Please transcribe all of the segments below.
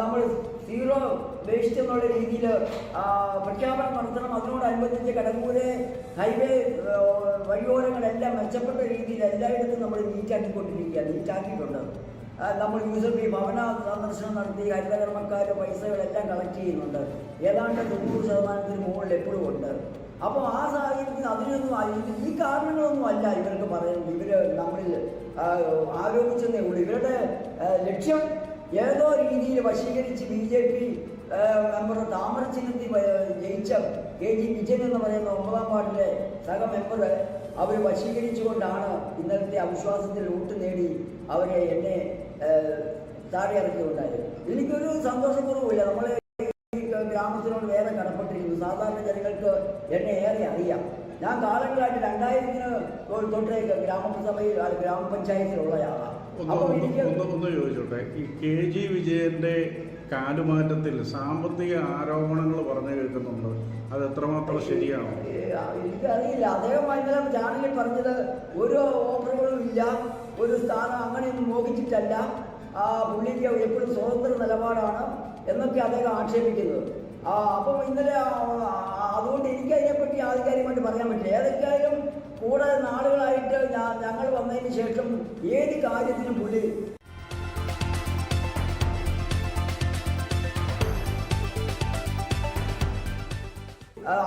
നമ്മൾ zero waste എന്നുള്ള രീതിയിൽ പ്രഖ്യാപനം നടത്തണം. അതിനോടനുബന്ധിച്ച് കടമ്പൂരെ ഹൈവേ വഴിയോരങ്ങളെല്ലാം മെച്ചപ്പെട്ട രീതിയിൽ എല്ലായിടത്തും നമ്മൾ നീറ്റാക്കിക്കൊണ്ടിരിക്കുക നീറ്റാക്കിയിട്ടുണ്ട് നമ്മൾ യൂസർ ബി ഭവന സന്ദർശനം നടത്തി ഹരിതകർമ്മക്കാർ പൈസകളെല്ലാം കളക്ട് ചെയ്യുന്നുണ്ട്. ഏതാണ്ട് തൊണ്ണൂറ് ശതമാനത്തിന് മുകളിൽ എപ്പോഴും ഉണ്ട്. അപ്പോൾ ആ സാഹചര്യത്തിൽ അതിനൊന്നും ഈ കാരണങ്ങളൊന്നും അല്ല ഇവർക്ക് പറയുന്നത് ഇവർ നമ്മളിൽ ആരോപിച്ചതേ ഉള്ളൂ. ഇവരുടെ ലക്ഷ്യം ഏതോ രീതിയിൽ വശീകരിച്ച് ബി ജെ പി മെമ്പർ വ- ജയിച്ച കെ ജി വിജയൻ എന്ന് പറയുന്ന ഒമ്പതാം വാർഡിലെ സഹ മെമ്പർ അവർ വശീകരിച്ചുകൊണ്ടാണ് ഇന്നലത്തെ അവിശ്വാസത്തിൽ വോട്ട് നേടി അവരെ എന്നെ താഴെ ഇറക്കിയുണ്ടായത് എനിക്കൊരു സന്തോഷക്കുറവുമില്ല. നമ്മളെ ഗ്രാമത്തിനോട് വേറെ കടപ്പെട്ടിരിക്കുന്നു. സാധാരണ ജനങ്ങൾക്ക് എന്നെ ഏറെ അറിയാം. ഞാൻ കാലങ്ങളായിട്ട് രണ്ടായിരത്തിന് തൊട്ടേ ഗ്രാമസഭയിൽ ആ, ഗ്രാമപഞ്ചായത്തിലുള്ളയാളാണ് ഒന്ന് ചോദിച്ചോട്ടെ? ഈ കെ ജി വിജയന്റെ കാലുമാറ്റത്തിൽ സാമ്പത്തിക ആരോപണങ്ങൾ പറഞ്ഞു കേൾക്കുന്നുണ്ട്. അത് എത്രമാത്രം ശരിയാണോ? എനിക്കറിയില്ല. അദ്ദേഹം ഇന്നലെ ചാനലിൽ പറഞ്ഞത് ഒരു ഓഫറുകളും ഇല്ല ഒരു സ്ഥാനം അങ്ങനെയൊന്നും മോഹിച്ചിട്ടല്ല. ആ പുള്ളിക്ക് എപ്പോഴും സ്വതന്ത്ര നിലപാടാണ് എന്നൊക്കെ അദ്ദേഹം ആക്ഷേപിക്കുന്നത്. ആ, അപ്പം ഇന്നലെ അതുകൊണ്ട് എനിക്ക് അതിനെപ്പറ്റി ആധികാരികമായിട്ട് പറയാൻ പറ്റില്ല. ഏതൊക്കെയായാലും കൂടെ നാളുകളായിട്ട് ഞങ്ങൾ വന്നതിന് ശേഷം ഏത് കാര്യത്തിനും പുള്ളി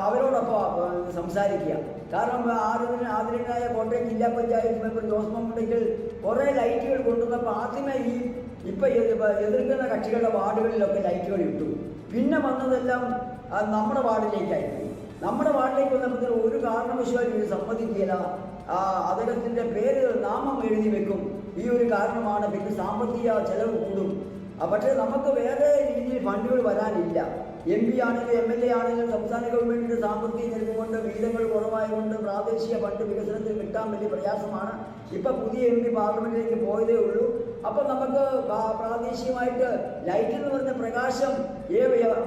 അവരോടൊപ്പം സംസാരിക്കുക. കാരണം ആദ്യം ആദരണീയനായ കോട്ടയം ജില്ലാ പഞ്ചായത്ത് മെമ്പർ ജോസ് കുറേ ലൈറ്റുകൾ കൊണ്ടുവന്നപ്പോൾ ആദ്യമേ ഈ ഇപ്പം എതിർക്കുന്ന കക്ഷികളുടെ വാർഡുകളിലൊക്കെ ലൈറ്റുകൾ ഇട്ടു. പിന്നെ വന്നതെല്ലാം നമ്മുടെ വാർഡിലേക്കായിരുന്നു. നമ്മുടെ വാർഡിലേക്ക് വന്നപ്പോൾ ഒരു കാരണവശാലും ഇത് സമ്മതിക്കില്ല. ആ, അദ്ദേഹത്തിന്റെ പേര് നാമം എഴുതി വെക്കും. ഈ ഒരു കാരണമാണ് പിന്നെ സാമ്പത്തിക ചെലവ് കൂടും. പക്ഷേ നമുക്ക് വേറെ രീതിയിൽ ഫണ്ടുകൾ വരാനില്ല. എം പി ആണെങ്കിലും എം എൽ എ ആണെങ്കിലും സംസ്ഥാന ഗവൺമെന്റിന്റെ സാമ്പത്തിക ചെലവ് കൊണ്ട് വീതങ്ങൾ കുറവായതുകൊണ്ട് പ്രാദേശിക ഫണ്ട് വികസനത്തിൽ കിട്ടാൻ വലിയ പ്രയാസമാണ്. ഇപ്പം പുതിയ എം പി പാർലമെന്റിലേക്ക് പോയതേ ഉള്ളൂ. അപ്പൊ നമുക്ക് പ്രാദേശികമായിട്ട് ലൈറ്റ് എന്ന് പറഞ്ഞ പ്രകാശം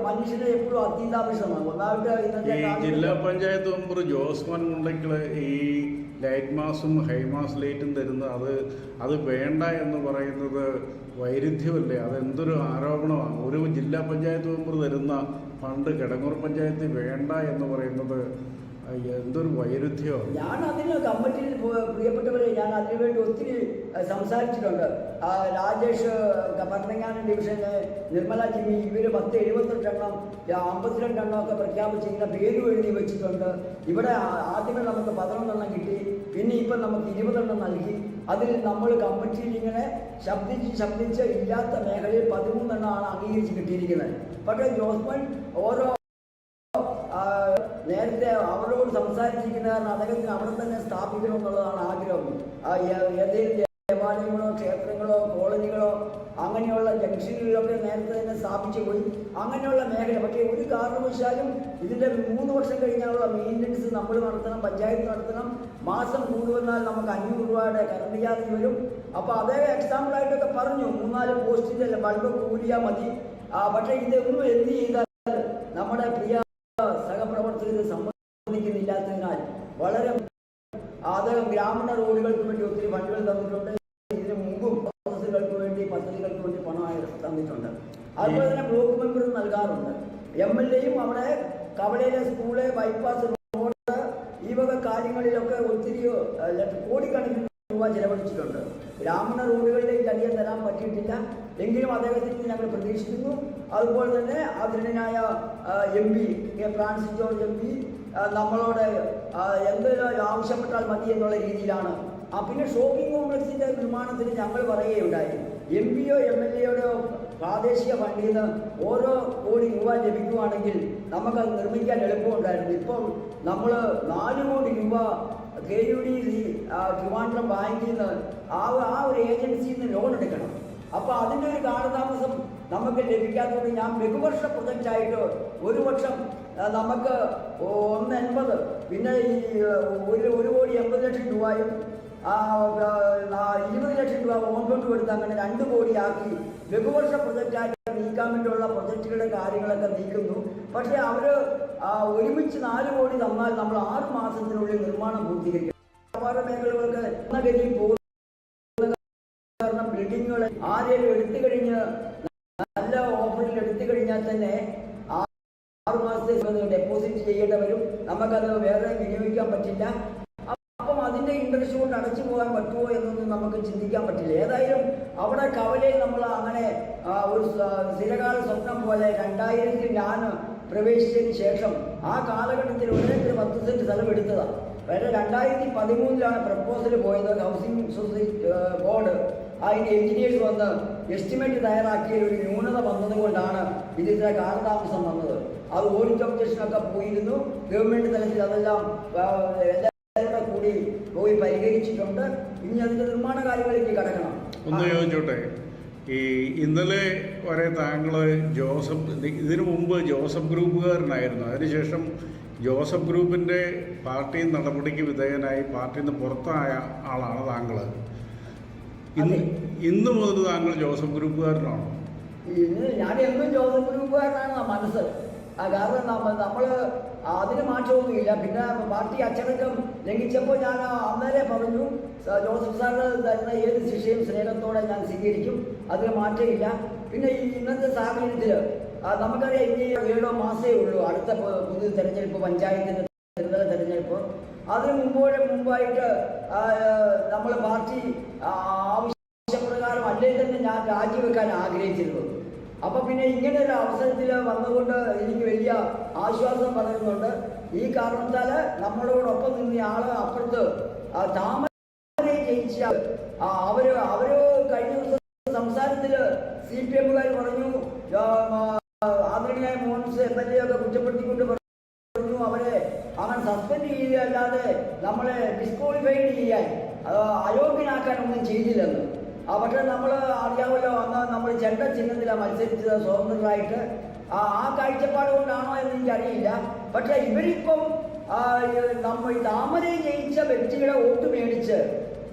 മനുഷ്യനെ എപ്പോഴും അതീതാപേക്ഷമാണ് ഒന്നാമത്തെ ഇന്നത്തെ ജില്ലാ പഞ്ചായത്ത് മെമ്പർ ജോസ്മാൻ മുണ്ടയ്ക്കൽ ഈ ലൈറ്റ് മാസും ഹൈമാസ് ലൈറ്റും തരുന്ന അത് അത് വേണ്ട എന്ന് പറയുന്നത് വൈരുദ്ധ്യമല്ലേ? അതെന്തൊരു ആരോപണമാണ്? ഒരു ജില്ലാ പഞ്ചായത്ത് മെമ്പർ തരുന്ന ഫണ്ട് കിടങ്ങൂർ പഞ്ചായത്ത് വേണ്ട എന്ന് പറയുന്നത് എന്തൊരു വൈരുദ്ധ്യമാണ് ഞാൻ അതിന് കമ്മിറ്റിയിൽ പ്രിയപ്പെട്ടവരെ ഞാൻ അതിനുവേണ്ടി ഒത്തിരി സംസാരിച്ചിട്ടുണ്ട്. രാജേഷ് ഭരണങ്ങാനം ഡിവിഷന് നിർമ്മല ജിമ്മി ഇവർ പത്ത് എഴുപത്തെട്ടെണ്ണം അമ്പത്തിരണ്ടെണ്ണം ഒക്കെ പ്രഖ്യാപിച്ച് ഇങ്ങനെ പേര് എഴുതി വെച്ചിട്ടുണ്ട്. ഇവിടെ ആദ്യമേ നമുക്ക് പതിനൊന്നെണ്ണം കിട്ടി പിന്നെ ഇപ്പം നമുക്ക് ഇരുപതെണ്ണം നൽകി. അതിൽ നമ്മൾ കമ്മിറ്റിയിൽ ഇങ്ങനെ ശബ്ദിച്ച് ശബ്ദിച്ച് ഇല്ലാത്ത മേഖലയിൽ പതിമൂന്നെണ്ണമാണ് അംഗീകരിച്ച് കിട്ടിയിരിക്കുന്നത്. പക്ഷേ ജോസ്മൻ ഓരോ കാരണം അദ്ദേഹത്തിന് അവിടെ തന്നെ സ്ഥാപിക്കണം എന്നുള്ളതാണ് ആഗ്രഹം. ഏതെങ്കിലും ദേവാലയങ്ങളോ ക്ഷേത്രങ്ങളോ കോളനികളോ അങ്ങനെയുള്ള ജംഗ്ഷനുകളിലൊക്കെ നേരത്തെ തന്നെ സ്ഥാപിച്ചു പോയി. അങ്ങനെയുള്ള മേഖല പക്ഷേ ഒരു കാരണവശാലും ഇതിന്റെ മൂന്ന് വർഷം കഴിഞ്ഞാലുള്ള മെയിന്റനൻസ് നമ്മൾ നടത്തണം പഞ്ചായത്ത് നടത്തണം. മാസം കൂടുവന്നാൽ നമുക്ക് അഞ്ഞൂറ് രൂപയുടെ കറണ്ട് വരും. അപ്പോൾ അതേ എക്സാമ്പിളായിട്ടൊക്കെ പറഞ്ഞു. മൂന്നാൽ പോസ്റ്റിന്റെ ബൾബ് കൂടിയാൽ മതി. പക്ഷേ ഇതൊന്നും എന്ത് ചെയ്താൽ നമ്മുടെ പ്രിയ വളരെ അദ്ദേഹം ഗ്രാമീണ റോഡുകൾക്ക് വേണ്ടി ഒത്തിരി ഫണ്ടുകൾ തന്നിട്ടുണ്ട്. ഇതിനു മുമ്പും പ്രോസസ്സുകൾക്ക് വേണ്ടി പദ്ധതികൾക്ക് വേണ്ടി പണമായി തന്നിട്ടുണ്ട്. അതുപോലെ തന്നെ ബ്ലോക്ക് മെമ്പറും നൽകാറുണ്ട്. എം എൽ എയും അവിടെ കവളയിലെ സ്കൂൾ ബൈപ്പാസ് റോഡ് ഈ വക കാര്യങ്ങളിലൊക്കെ ഒത്തിരി കോടിക്കണക്കിന് രൂപ ചെലവഴിച്ചിട്ടുണ്ട്. ഗ്രാമീണ റോഡുകളിലേക്ക് അധികം തരാൻ പറ്റിയിട്ടില്ല. എങ്കിലും അദ്ദേഹത്തിന് ഞങ്ങൾ പ്രതീക്ഷിക്കുന്നു. അതുപോലെ തന്നെ ആദരണീയനായ M P K Francis George M P നമ്മളോട് എന്തെങ്കിലും ആവശ്യപ്പെട്ടാൽ മതി എന്നുള്ള രീതിയിലാണ്. ആ പിന്നെ ഷോപ്പിംഗ് കോംപ്ലക്സിന്റെ നിർമ്മാണത്തിന് ഞങ്ങൾ പറയുകയുണ്ടായി. M P or M L എയുടെ പ്രാദേശിക ഫണ്ടിൽ നിന്ന് ഓരോ കോടി രൂപ ലഭിക്കുവാണെങ്കിൽ നമുക്കത് നിർമ്മിക്കാൻ എളുപ്പമുണ്ടായിരുന്നു. ഇപ്പം നമ്മൾ നാല് കോടി രൂപ കെ യു ഡി ട്രിവാൻഡ്രം ബാങ്കിൽ നിന്ന് ആ ആ ഒരു ഏജൻസിയിൽ നിന്ന് ലോൺ എടുക്കണം. അപ്പോൾ അതിന്റെ ഒരു കാലതാമസം നമുക്ക് ലഭിക്കാത്തതുകൊണ്ട് ഞാൻ ബഹുവർഷ പ്രൊജക്റ്റായിട്ട് ഒരു വർഷം നമുക്ക് ഒന്ന് എൺപത് പിന്നെ ഈ ഒരു ഒരു കോടി എൺപത് ലക്ഷം രൂപയും ഇരുപത് ലക്ഷം രൂപ ഓൺഫണ്ട് കൊടുത്ത് അങ്ങനെ രണ്ട് കോടിയാക്കി ലഘുവർഷ പ്രൊജക്റ്റായിട്ട് നീക്കാൻ വേണ്ടിയുള്ള പ്രൊജക്റ്റുകളുടെ കാര്യങ്ങളൊക്കെ നീക്കുന്നു. പക്ഷേ അവർ ഒരുമിച്ച് നാല് കോടി തന്നാൽ നമ്മൾ ആറ് മാസത്തിനുള്ളിൽ നിർമ്മാണം പൂർത്തീകരിക്കും. വ്യാപാര മേഖലകൾക്ക് എന്ന ഗതിയിൽ പോകുന്ന കാരണം ബിൽഡിങ്ങുകൾ ആരെയും എടുത്തു കഴിഞ്ഞ് നല്ല കഴിഞ്ഞാൽ തന്നെ ആ- ആറ് മാസത്തെ ഡെപ്പോസിറ്റ് ചെയ്യേണ്ടവരും നമുക്കത് വേറെ വിനിയോഗിക്കാൻ പറ്റില്ല. അപ്പം അതിന്റെ ഇൻട്രസ്റ്റ് കൊണ്ട് അടച്ചു പോകാൻ പറ്റുമോ എന്നൊന്നും നമുക്ക് ചിന്തിക്കാൻ പറ്റില്ല. ഏതായാലും അവിടെ കവലയിൽ നമ്മൾ അങ്ങനെ ഒരു സ്ഥിരകാല സ്വപ്നം പോലെ രണ്ടായിരത്തിൽ ഞാൻ പ്രവേശിച്ചതിന് ശേഷം ആ കാലഘട്ടത്തിൽ ഒരേക്കർ പത്ത് സെന്റ് സ്ഥലം എടുത്തതാണ് വേറെ രണ്ടായിരത്തി പതിമൂന്നിലാണ് പ്രപ്പോസൽ പോയത്. ഹൗസിംഗ് സൊസൈറ്റി ബോർഡ് അതിന് എഞ്ചിനീയേഴ്സ് വന്ന് എസ്റ്റിമേറ്റ് തയ്യാറാക്കിയ ഒരു ന്യൂനത വന്നതുകൊണ്ടാണ് ഇതിന്റെ കാലതാമസം വന്നത്. അത് ഓഡിറ്റ് ഒബ്ജക്ഷനൊക്കെ പോയിരുന്നു. ഗവൺമെന്റ് തലത്തിൽ അതെല്ലാം എല്ലാവരുടെ കൂടി പോയി പരിഹരിച്ചിട്ടുണ്ട്. ഇനി അതിന്റെ നിർമ്മാണ കാര്യങ്ങളിലേക്ക് കടക്കണം. ഒന്ന് ചോദിച്ചോട്ടെ. ഈ ഇന്നലെ വരെ താങ്കൾ ജോസഫ് ഇതിനു മുമ്പ് ജോസഫ് ഗ്രൂപ്പുകാരനായിരുന്നു. അതിനുശേഷം ജോസഫ് ഗ്രൂപ്പിന്റെ പാർട്ടി നടപടിക്ക് വിധേയനായി പാർട്ടിയിൽ നിന്ന് പുറത്തായ ആളാണ് താങ്കൾ ഇന്ന്. ഇന്ന് മുതൽ താങ്കൾ ജോസഫ് ഗ്രൂപ്പുകാരനാണോ? ഇന്ന് ഞാൻ എന്നും ജോസഫ് ഗ്രൂപ്പുകാരനാണ് മനസ്സ്. കാരണം നമ്മൾ നമ്മൾ അതിന് മാറ്റമൊന്നുമില്ല. പിന്നെ പാർട്ടി അച്ചടക്കം ലംഘിച്ചപ്പോൾ ഞാൻ അന്നേരെ പറഞ്ഞു "സ- ജോസഫ് സാറ് തരുന്ന ഏത് ശിക്ഷയും സ്നേഹത്തോടെ ഞാൻ സ്വീകരിക്കും. അതിന് മാറ്റമില്ല. പിന്നെ ഈ ഇന്നത്തെ സാഹചര്യത്തിൽ നമുക്കറിയാം ഇനി ഏഴോ മാസേ ഉള്ളൂ അടുത്ത പുതിയ തെരഞ്ഞെടുപ്പ് പഞ്ചായത്തിന്റെ ത്രിതല തെരഞ്ഞെടുപ്പ്. അതിന് മുമ്പോടെ മുമ്പായിട്ട് നമ്മൾ പാർട്ടി ആവശ്യപ്രകാരം അല്ലെങ്കിൽ തന്നെ ഞാൻ രാജിവെക്കാൻ ആഗ്രഹിച്ചിരുന്നു. അപ്പൊ പിന്നെ ഇങ്ങനെ ഒരു അവസരത്തിൽ വന്നുകൊണ്ട് എനിക്ക് വലിയ ആശ്വാസം പറയുന്നുണ്ട്. ഈ കാരണത്താൽ നമ്മളോടൊപ്പം നിന്ന ആൾ അപ്പുറത്ത് താമരെ ജയിച്ച അവർ അവർ കഴിഞ്ഞ ദിവസം സംസാരത്തിൽ സി പി എമ്മുകാർ പറഞ്ഞു ആദരണീയായ മോൻസ് എം എൽ എ ഒക്കെ കുറ്റപ്പെടുത്തിക്കൊണ്ട് പറഞ്ഞു അവരെ അവൻ സസ്പെൻഡ് ചെയ്യുകയല്ലാതെ നമ്മളെ ഡിസ്ക്വാളിഫൈഡ് ചെയ്യാൻ അയോഗ്യനാക്കാൻ ഒന്നും ചെയ്തില്ലെന്ന്. പക്ഷേ നമ്മൾ അറിയാമല്ലോ അന്ന് നമ്മൾ ചെണ്ട ചിഹ്നത്തിലാണ് മത്സരിച്ചത് സ്വതന്ത്രരായിട്ട്. ആ ആ കാഴ്ചപ്പാട് കൊണ്ടാണോ എന്ന് എനിക്കറിയില്ല. പക്ഷേ ഇവരിപ്പം നമ്മൾ താമരയെ ജയിച്ച വ്യക്തികളെ വോട്ട് മേടിച്ച്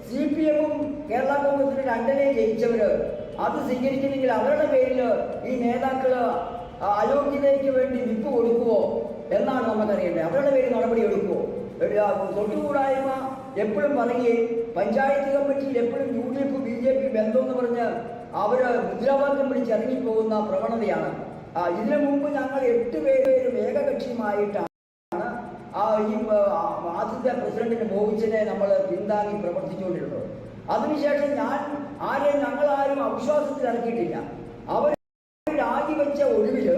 സി പി എമ്മും കേരള കോൺഗ്രസിന് രണ്ടിനെ ജയിച്ചവര് അത് സ്വീകരിക്കുന്നെങ്കിൽ അവരുടെ പേരിൽ ഈ നേതാക്കൾ ആ, അയോഗ്യതയ്ക്ക് വേണ്ടി വിപ്പ് കൊടുക്കുവോ എന്നാണ് നമുക്കറിയേണ്ടത്. അവരുടെ പേര് നടപടി ആ, തൊട്ടുകൂടായ്മ എപ്പോഴും പറയുകയും പഞ്ചായത്ത് കമ്മിറ്റിയിൽ എപ്പോഴും U D F B J P ബന്ധമെന്ന് പറഞ്ഞ് അവർ മുദ്രാവാക്യം പിടിച്ച് ഇറങ്ങിപ്പോകുന്ന പ്രവണതയാണ്. ഇതിനു മുമ്പ് ഞങ്ങൾ എട്ട് പേരും ഏകകക്ഷിയുമായിട്ടാണ് ആ ഈ ആദ്യത്തെ പ്രസിഡന്റിന് മോഹിച്ചിനെ നമ്മൾ പിന്താങ്ങി പ്രവർത്തിച്ചുകൊണ്ടിരുന്നത്. അതിനുശേഷം ഞാൻ ആരെയും ഞങ്ങളാരും അവിശ്വാസത്തിൽ ഇറക്കിയിട്ടില്ല. അവർ രാജിവെച്ച ഒഴിവിൽ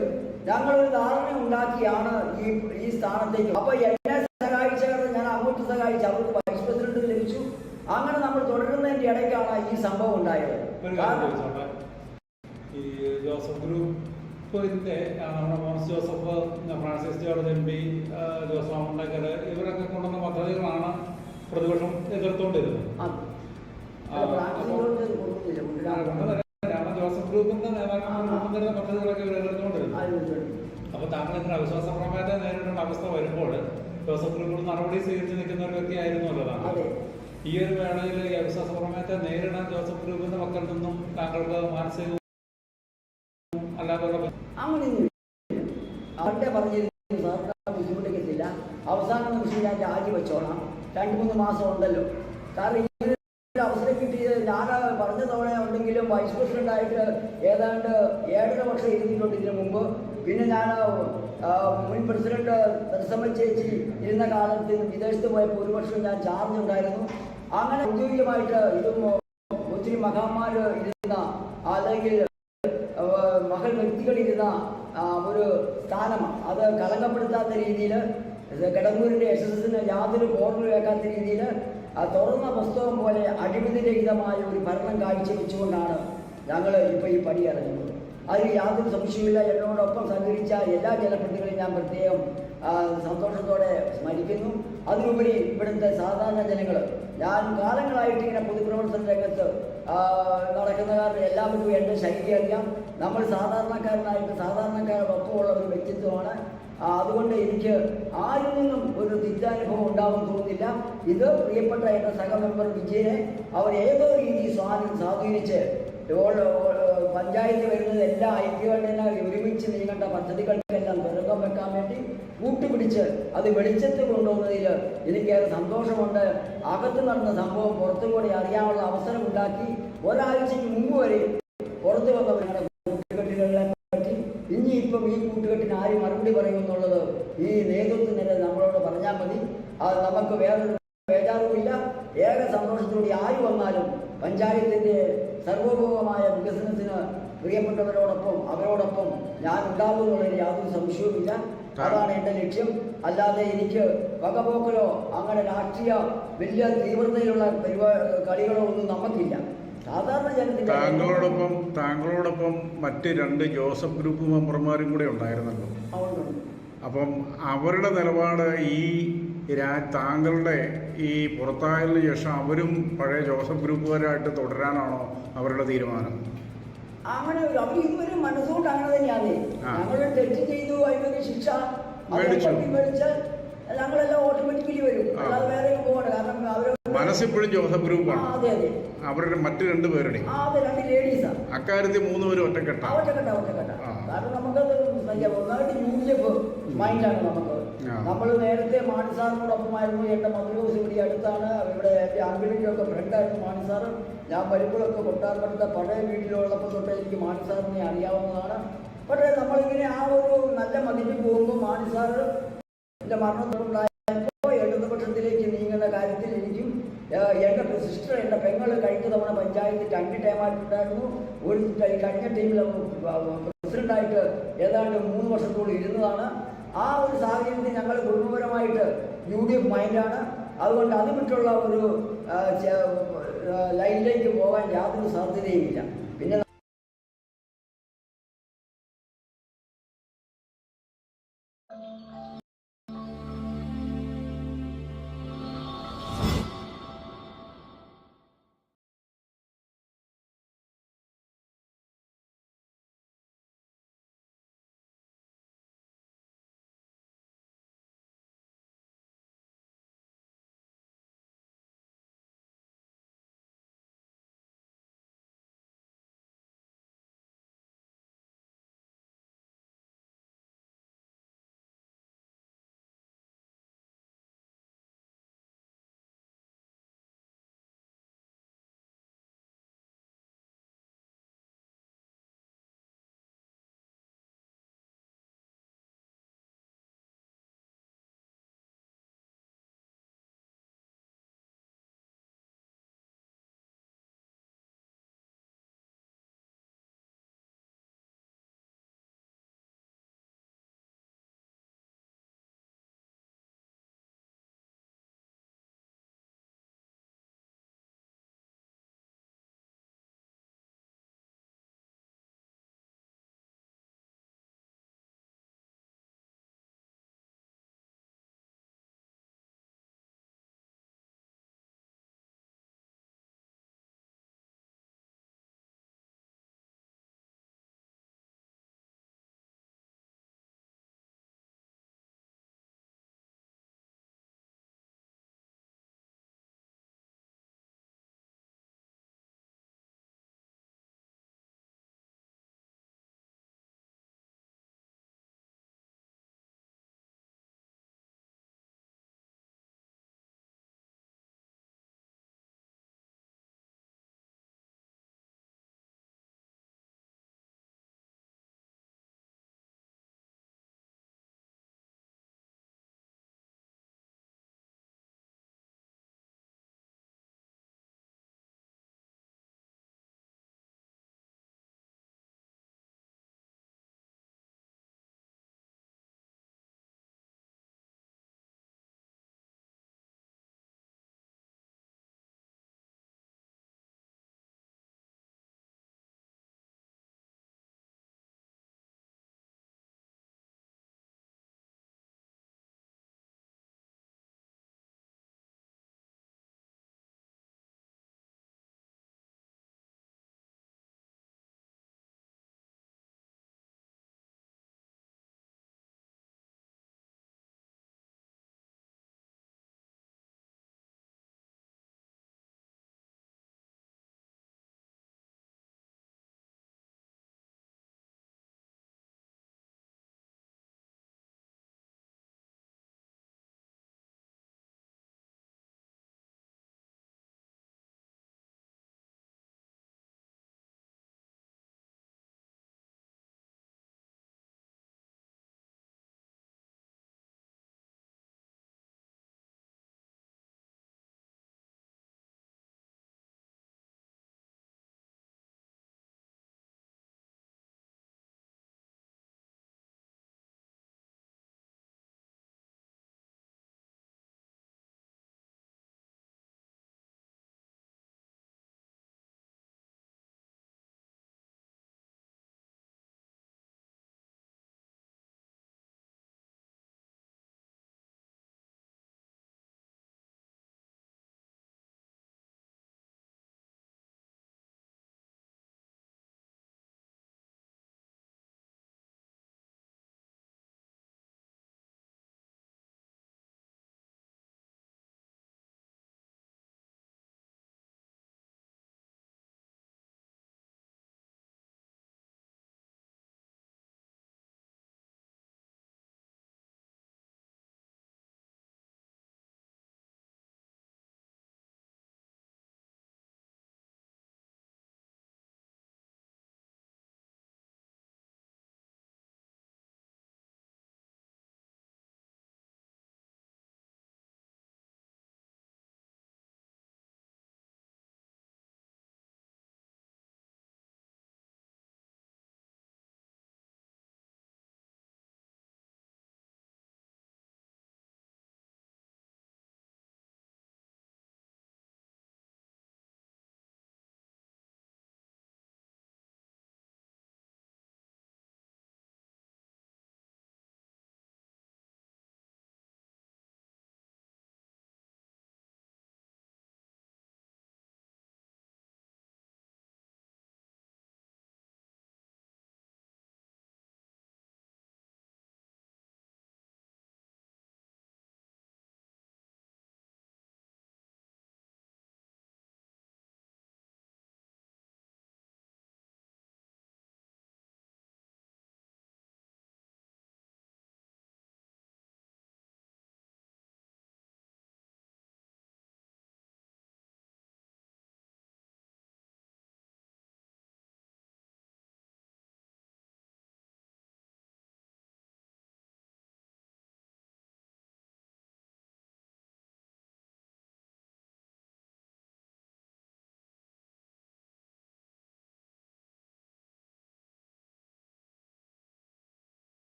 ഞങ്ങളൊരു ധാരണ ഉണ്ടാക്കിയാണ് ഈ ഈ സ്ഥാനത്തേക്ക്. അപ്പൊ എന്നെ സഹായിച്ചവർ ഞാൻ അങ്ങോട്ട് സഹായിച്ചു അവർക്ക് വൈസ് പ്രസിഡന്റ് ലഭിച്ചു അങ്ങനെ നമ്മൾ തുടരുന്നതിന്റെ ഇടയ്ക്കാണ് ഈ സംഭവം ഉണ്ടായത് ഒരു കാര്യം ചോദിച്ചോട്ടെ ഈ ജോസഫ് ഗ്രൂപ്പിന്റെ ആ, നമ്മുടെ മോൻസ് ജോസഫ് ഫ്രാൻസിസ് ജോർജ് എം പി ജോസഫ് അമ്മണ്ടക്കർ ഇവരൊക്കെ കൊണ്ടുവന്ന പദ്ധതികളാണ് പ്രതിപക്ഷം എതിർത്തുകൊണ്ടിരുന്നത് ജോസഫ് ഗ്രൂപ്പിന്റെ നേതാക്കന്മാർ കൊണ്ടുവന്നിരുന്ന പദ്ധതികളൊക്കെ ഇവർ എതിർത്തുകൊണ്ടിരുന്നത് ആരും അപ്പൊ താങ്കൾ ഇങ്ങനെ അവിശ്വാസ പ്രമേയത്തെ നേരിടേണ്ട അവസ്ഥ വരുമ്പോൾ ജോസഫ് ഗ്രൂപ്പിൽ നടപടി സ്വീകരിച്ച് നിൽക്കുന്ന ഒരു വ്യക്തിയായിരുന്നല്ലോ താങ്കൾ അതെ. ഈ ഒരു വേളയിൽ ഈ അവിശ്വാസ പ്രമേയത്തെ നേരിടാൻ ജോസഫ് ഗ്രൂപ്പിന്റെ മക്കളിൽ നിന്നും താങ്കൾക്ക് മാനസികവും അല്ലാതെ അങ്ങനെയൊന്നും അവരുടെ പറഞ്ഞിരുന്നു സാറിന് ബുദ്ധിമുട്ടിക്കത്തില്ല. അവസാന നിമിഷം ഞാൻ രാജിവെച്ചോളാം രണ്ട് മൂന്ന് മാസം ഉണ്ടല്ലോ. കാരണം ഈ ഒരു അവസരം കിട്ടിയത് ഞാൻ പറഞ്ഞ തവണ ഉണ്ടെങ്കിലും വൈസ് പ്രസിഡന്റായിട്ട് ഏതാണ്ട് ഏഴര വർഷം ഇരുന്നിട്ടുണ്ട് ഇതിനു മുമ്പ്. പിന്നെ ഞാൻ മുൻ പ്രസിഡന്റ് തത്സമ്മ ചേച്ചി ഇരുന്ന കാലത്ത് വിദേശത്ത് പോയപ്പോൾ ഒരു വർഷം ഞാൻ ചാർജ് ഉണ്ടായിരുന്നു. അങ്ങനെ ഔദ്യോഗികമായിട്ട് ഇതും ഒത്തിരി മഹാന്മാർ ഇരുന്ന അല്ലെങ്കിൽ മകൾ വ്യക്തികളിരുന്ന ഒരു സ്ഥാനമാണ്. അത് കളങ്കപ്പെടുത്താത്ത രീതിയിൽ കിടങ്ങൂരിന്റെ യശസ്സിന് യാതൊരു കോർണർ വെക്കാത്ത രീതിയിൽ തുറന്ന പുസ്തകം പോലെ അടിമതിരഹിതമായ ഒരു ഭരണം കാഴ്ചവെച്ചുകൊണ്ടാണ് ഞങ്ങൾ ഇപ്പോൾ ഈ പടി ഇറങ്ങുന്നത്. അതിൽ യാതൊരു സംശയമില്ല എന്നോടൊപ്പം സഹകരിച്ച എല്ലാ ജനപ്രതികളെയും ഞാൻ പ്രത്യേകം സന്തോഷത്തോടെ സ്മരിക്കുന്നു. അതിനുപരി ഇവിടുത്തെ സാധാരണ ജനങ്ങൾ ഞാൻ കാലങ്ങളായിട്ട് ഇങ്ങനെ പൊതുപ്രവർത്തന രംഗത്ത് നടക്കുന്ന കാരണം എല്ലാവർക്കും എന്റെ ശൈലി അറിയാം. നമ്മൾ സാധാരണക്കാരനായിട്ട് സാധാരണക്കാരോടൊപ്പമുള്ള ഒരു വ്യക്തിത്വമാണ്. അതുകൊണ്ട് എനിക്ക് ആരിൽ നിന്നും ഒരു തിരിച്ചനുഭവം ഉണ്ടാവും തോന്നുന്നില്ല. ഇത് പ്രിയപ്പെട്ട എന്റെ സഹമെമ്പർ വിജയനെ അവർ ഏതോ രീതി സ്വാധീനം സ്വാധീനിച്ച് പഞ്ചായത്ത് വരുന്നത് എല്ലാ ഐക്യകണ്ഠേന ഒരുമിച്ച് നീങ്ങേണ്ട പദ്ധതികൾക്കെല്ലാം തുടക്കം വെക്കാൻ വേണ്ടി കൂട്ടുപിടിച്ച് അത് വെളിച്ചത്ത് കൊണ്ടുവന്നതിൽ എനിക്കേറെ സന്തോഷമുണ്ട്. അകത്ത് നടന്ന സംഭവം പുറത്തും കൂടി അറിയാനുള്ള അവസരം ഉണ്ടാക്കി ഒരാഴ്ചയ്ക്ക് മുമ്പ് വരെ പുറത്തു വന്നവരുടെ കൂട്ടുകെട്ടുകളെ പറ്റി. ഇനി ഇപ്പം ഈ കൂട്ടുകെട്ടിന് ആര് മറുപടി പറയും എന്നുള്ളത് ഈ നേതൃത്വത്തിനെ നമ്മളോട് പറഞ്ഞാൽ മതി. അത് നമുക്ക് വേറൊരു ബേജാറുമില്ല ഏക സന്തോഷത്തോടെ ആര് വന്നാലും പഞ്ചായത്തിന്റെ സർവഭൗമമായ വികസനത്തിന് പ്രിയപ്പെട്ടവരോടൊപ്പം അവരോടൊപ്പം ഞാൻ ഉണ്ടാകുമെന്നുള്ളതിൽ യാതൊരു സംശയവുമില്ല. അതാണ് എന്റെ ലക്ഷ്യം. അല്ലാതെ എനിക്ക് വകപോക്കലോ അങ്ങനെ രാഷ്ട്രീയ വലിയ തീവ്രതയിലുള്ള പരിപാ കളികളോ ഒന്നും നമുക്കില്ല. സാധാരണ ജനത്തിന് താങ്കളോടൊപ്പം താങ്കളോടൊപ്പം മറ്റ് രണ്ട് ജോസഫ് ഗ്രൂപ്പ് മെമ്പർമാരും കൂടെ ഉണ്ടായിരുന്നല്ലോ. അപ്പം അവരുടെ നിലപാട് ഈ രാ താങ്കളുടെ ഈ പുറത്തായതിനു ശേഷം അവരും പഴയ ജോസഫ് ഗ്രൂപ്പുകാരായിട്ട് തുടരാനാണോ അവരുടെ തീരുമാനം? അങ്ങനെ അവർ ഇതുവരെ മനസ്സുകൊണ്ട് അങ്ങനെ തന്നെയാണ്. ഞങ്ങൾ തെറ്റ് ചെയ്തു അതിനൊരു ശിക്ഷ മേടിച്ചു. ഞങ്ങളെല്ലാം ഓട്ടോമാറ്റിക്കലി വരും. അല്ലാതെ വേറെ പോകണ്ട കാരണം അവർ മനസ്സിപ്പോഴും ജോസഫ് ഗ്രൂപ്പാണ് അവരുടെ മറ്റു രണ്ട് പേരുടെ അക്കാര്യത്തിൽ മൂന്നുപേരും ഒറ്റക്കെട്ടാണ് ഒറ്റക്കെട്ട ഒറ്റക്കെട്ട ആ. കാരണം എഫ് മൈൻഡാണ് നമുക്ക്. നമ്മൾ നേരത്തെ മാണി സാറിനോടൊപ്പമായിരുന്നു എന്റെ മന്ത്രിഹൗസ് ഇവിടെ അടുത്താണ്. ഇവിടെ അങ്കിളിന്റെ ഒക്കെ ഫ്രണ്ടായിരുന്നു മാണി സാറ് ഞാൻ വരുമ്പോഴൊക്കെ കൊട്ടാർപ്പെടുത്ത പഴയ വീട്ടിലുള്ളപ്പോൾ തൊട്ട് എനിക്ക് മാണി സാറിനെ അറിയാവുന്നതാണ്. പക്ഷേ നമ്മളിങ്ങനെ ആ ഒരു നല്ല മതിപ്പിൽ പോകുമ്പോൾ മാണി സാറ് എന്റെ മരണത്തോടുണ്ടായപ്പോൾ ഇടതുപക്ഷത്തിലേക്ക് നീങ്ങുന്ന കാര്യത്തിൽ എനിക്കും എന്റെ സിസ്റ്റർ എന്റെ പെങ്ങൾ കഴിഞ്ഞ തവണ പഞ്ചായത്ത് രണ്ട് ടൈമായിട്ടുണ്ടായിരുന്നു ഒരു കഴിഞ്ഞ ടൈമിൽ പ്രസിഡന്റായിട്ട് ഏതാണ്ട് മൂന്ന് വർഷത്തോളം ഇരുന്നതാണ്. ആ ഒരു സാഹചര്യത്തിൽ ഞങ്ങൾ കുടുംബപരമായിട്ട് യു ഡി എഫ് മൈൻഡാണ്. അതുകൊണ്ട് അതിനുള്ള ഒരു ലൈനിലേക്ക് പോകാൻ യാതൊരു സാധ്യതയുമില്ല.